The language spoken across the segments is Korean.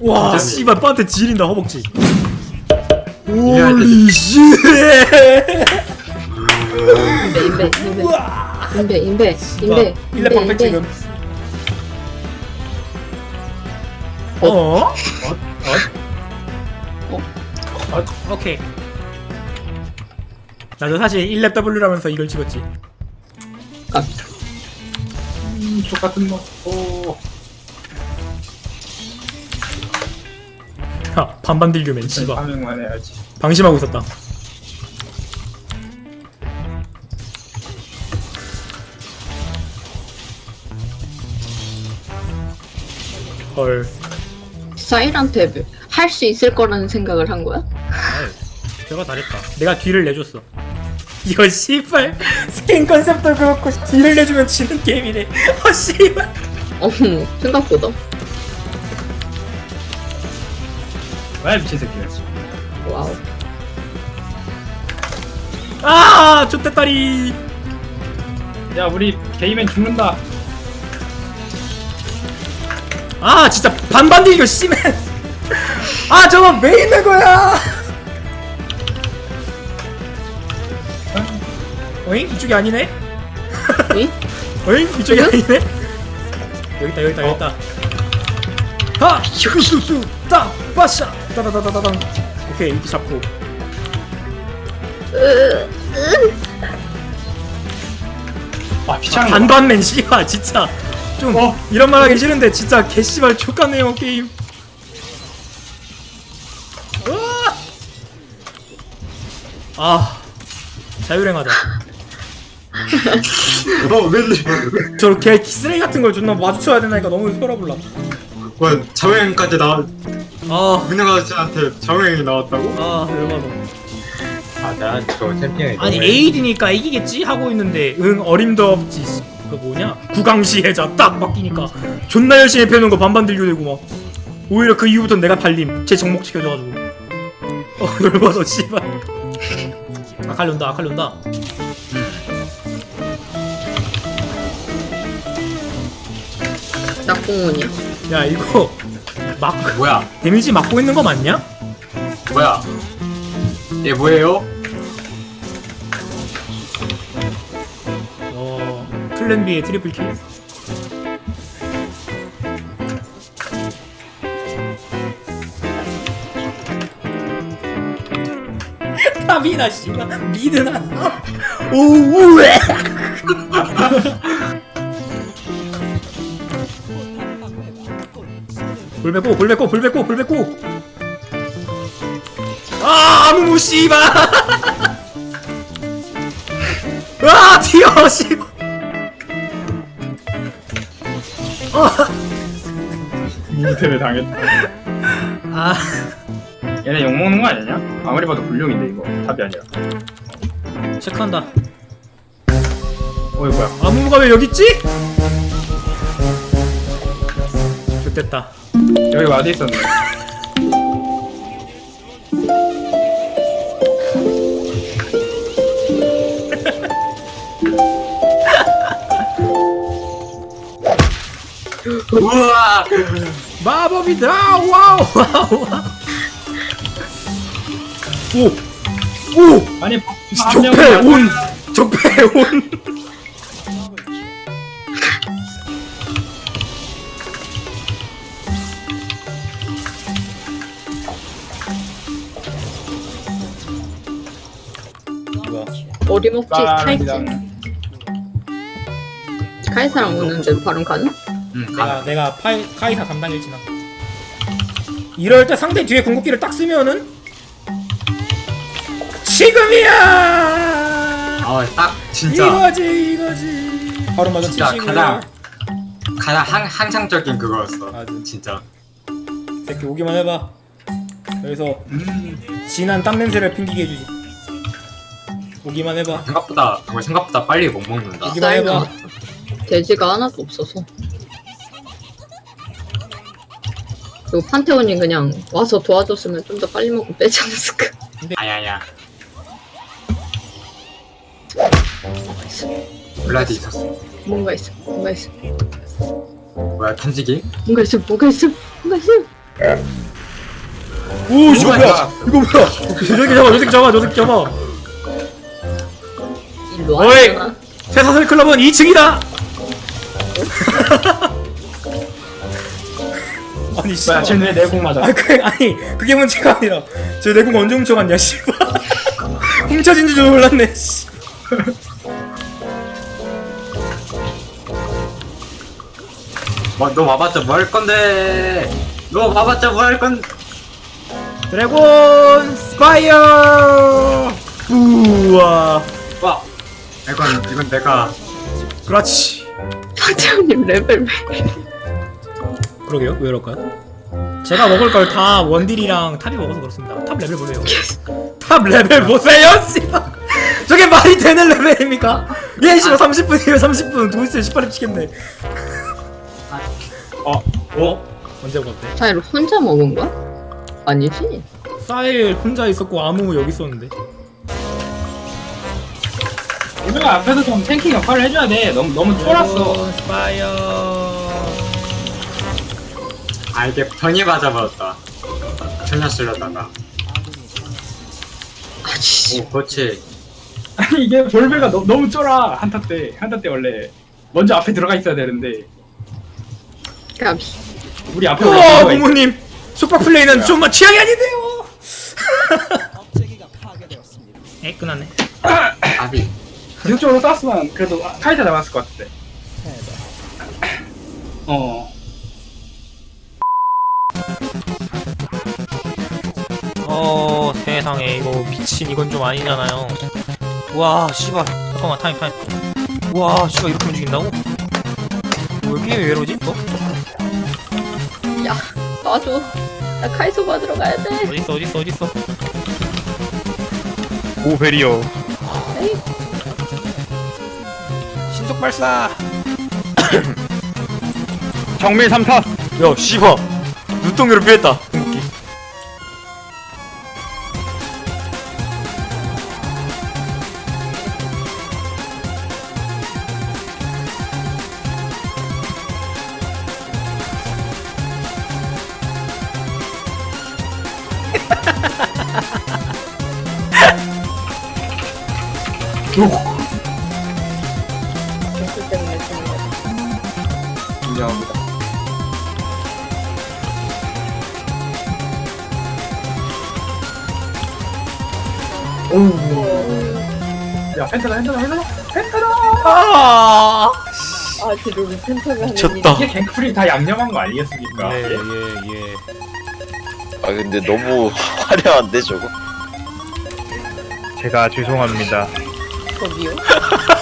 와 씨발 빠한테 지린다 허벅지. 이해할 때 홀리 쉣 인베 인베 인베 인베 인베 일레 방패 지금 어? 어? 오케이. 나도 사실 1렙 W라면서 이걸 찍었지. 음, 똑같은 거. 오. 하 반반 딜교맨 씨발 파밍만 해야지. 방심하고 있었다 헐 사일한테 할 수 있을 거라는 생각을 한 거야? 제가 잘했다 내가 뒤를 내줬어 이거 씨발. 스킨 컨셉도 그렇고 뒤를 내주면 지는 게임이네. 어 씨발. 어 생각보다. 왜 미친 새끼야. 와우. 아 좆대다리. 야, 우리 게이맨 죽는다. 아 진짜 반반 딜교 심해 아 저거 왜 있는 거야 어잉? 이쪽이 아니네? 응? 어잉? 이쪽이 아니네? 여기 있다 여기 있다 여기 있다. 하! 슈슈슈! 따 빠샤! 따다다다다당. 오케이 이렇게 잡고. 아, 피창. 반반맨 씨발 진짜. 좀 어? 이런 말 하기 싫은데 진짜 개씨발 족같네요 게임. 으아! 아 자율행하자 어, 맨날 저개 쓰레기 같은 걸 존나 마주쳐야 되나니까 너무 혈압올라 뭐 자명까지 나 아, 민영 아저씨한테 자명이 나왔다고? 아 열받아 아, 난저 챔피언이. 아니 에이드니까 이기겠지? 하고 있는데 응 어림도 없지. 씨. 그 뭐냐? 구강시 해자. 딱 바뀌니까. 존나 열심히 패는 거 반반 들교되고 막. 오히려 그 이후부터 내가 달림. 제 정목 시켜줘가지고. 어 열받아 씨발. 아칼리 온다 아칼리 온다 공원이야 야 이거 막 뭐야? 데미지 맞고 있는 거 맞냐? 뭐야? 얘 뭐예요? 어 플랜 B의 트리플 킬 탑이나 씨발 미드나 오우에 불배고 불배고 불배고 불배고 아 아무 씨발 아 튀어 씨발 미드 때문에 당했다. 아 얘네 욕 먹는 거 아니냐? 아무리 봐도 불룡인데, 이거. 답이 아니라. 체크한다 어이, 뭐야. 아무무가 왜 여기 있지? 좋됐다 여기 와드 있었네. 우와! 마법이다! 와우 오오! 아니, 적폐 온 적폐 온 어림없지 빠릅니다. 카이사랑 오는데 발음 가능? 응, 내가 가. 내가 파이, 카이사 담당 일진아 이럴 때 상대 뒤에 궁극기를 딱 쓰면은 지금이야 아, 딱 진짜 이거지 이거지 바로 맞아 진짜 치시고 가장 가장 한, 한상적인 그거였어. 맞아. 진짜. 새끼 오기만 해봐 여기서 음, 진한 땀 냄새를 풍기게 해주지 오기만 해봐 생각보다 정말 생각보다 빨리 못 먹는다. 오기만 해봐 돼지가 하나도 없어서 그리고 판테온이 그냥 와서 도와줬으면 좀 더 빨리 먹고 빼지 않았을까 아야야. 블라디 있었어. 뭔가 있어. 뭔가 있어. 뭐야 탐지기? 뭔가 있어. 뭐가 있어. 뭔가 있어. 오 이거 뭐야 이거 뭐야 저 새끼 잡아 저 새끼 잡아 저 새끼 잡아 와. 어이! 새사슬 클럽은 2층이다 아니 씨 뭐야 왜 내공 맞아 아, 그, 아니, 그게 문제가 아니라, 저 내공 언제 훔쳐갔냐, 씨발. 훔쳐진 줄 몰랐네, 씨. 뭐너 와봤자 뭐 할 건데? 너 와봤자 뭐 할 건? 드래곤 스파이어! 이건 이건 내가 그렇지. 판테온님 레벨 왜? 그러게요, 왜 이럴까요? 제가 먹을 걸 다 원딜이랑 탑이 먹어서 그렇습니다. 탑 레벨 보세요. 탑 레벨 보세요, 씨발. 저게 말이 되는 레벨입니까? 얘 씨발 30분이에요, 30분. 도대체 18렙 치겠네. 어? 어? 언제 먹었대? 자이로 혼자 먹은 거야? 아니지? 사일 혼자 있었고 아무 여기 있었는데. 우리가 앞에서 좀 탱킹 역할을 해줘야 돼 너무 너무 쫄았어 스파이어. 아 이게 편히 맞아버렸다. 전혀 쓰려다가. 아씨. 오 그렇지. 아니 이게 볼베가 너, 너무 쫄아 한타 때 한타 때 원래 먼저 앞에 들어가 있어야 되는데 까비. 우리 앞에 우와, 있어. 부모님. 숙박 플레이는 좀만 취향이 아닌데요. 에 끝났네. 아비. 지속적으로 쐈으면 그래도 카이사 잡았을 것 같은데 어 어 세상에 이거 미친 이건 좀 아니잖아요. 와 씨발 잠깐만 타임 타임. 와 씨발 이렇게 움직인다고? 왜 게임이 왜 이러지? 어? 야, 놔줘. 나 카이소 받으러 가야 돼. 어딨어 어딨어 어딨어? 오 베리어 에이, 신속 발사. 정밀 3타 야 씨발 눈덩이로 피했다. 개 거. 인정합니다 오야 펜타다 펜타다 펜타다 펜타다 아. 아, 뒤로 펜타가 하는 졌다. 이게 갱플이 다 양념한 거 아니겠습니까? 예, 예. 예, 예. 아 근데 너무 화려한데 저거? 제가 죄송합니다 저기요?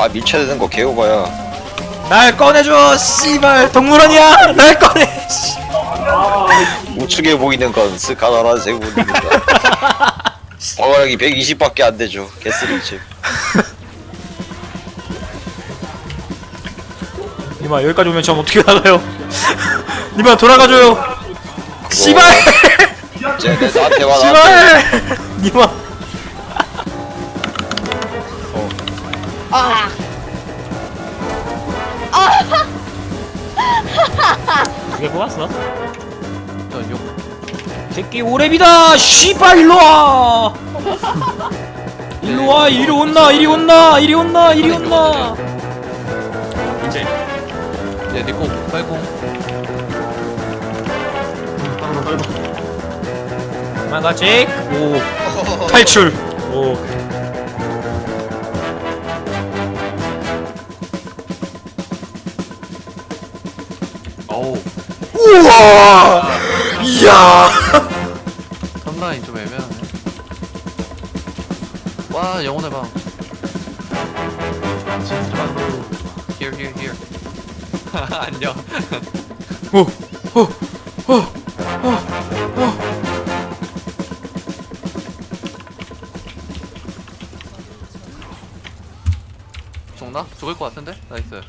아 밀쳐야 되는 거 개오바야 날 꺼내줘, 씨발 동물원이야. 날 꺼내. 씨. 우측에 보이는 건 스카나라 세군입니다 방어력이 120밖에 안 되죠 개쓰리지 니마 여기까지 오면 전 어떻게 나가요? 니마 돌아가줘요. 씨발, 쟤네 나한테 와 나한테 씨발. 니마. 그게 뽑았어? 새끼 오랩이다. 씨발 일로 와. 일로 와. 이리 온나. 이리 온나. 이리 온나. 이리 온나. 이제 야, 니꺼 빨공. 마가직. 오. 탈출. 오. 우와. 이야. 턴라인 좀 애매하네. 와, 영혼의 방. 진짜 방으로. Here, here, here. 안녕. 오. 오. 오. 오. 오. 죽나? 죽을 것 같은데? 나이스.